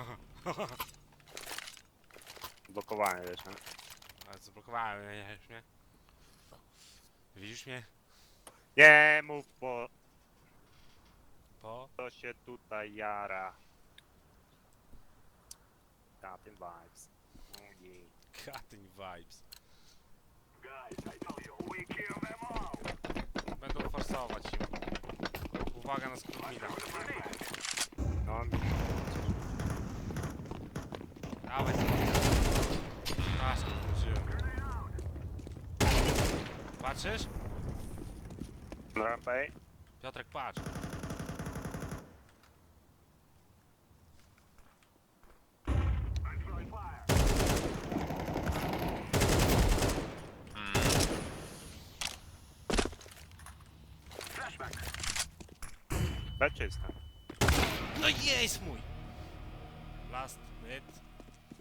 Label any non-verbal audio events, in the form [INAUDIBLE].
[LAUGHS] Blokowany wiesz, nie? Ale zablokowałem mnie, mnie. Widzisz mnie? Nie mów, bo Po? to się tutaj jara. Cutting vibes. Ojej. Cutting vibes. Będą forsować ją. Uwaga na skrót mida. No, Dawaj Aż tu wróciłem. Patrzysz? rampej. Piotrek, patrz. Be czyste. No jest mój! Last mid.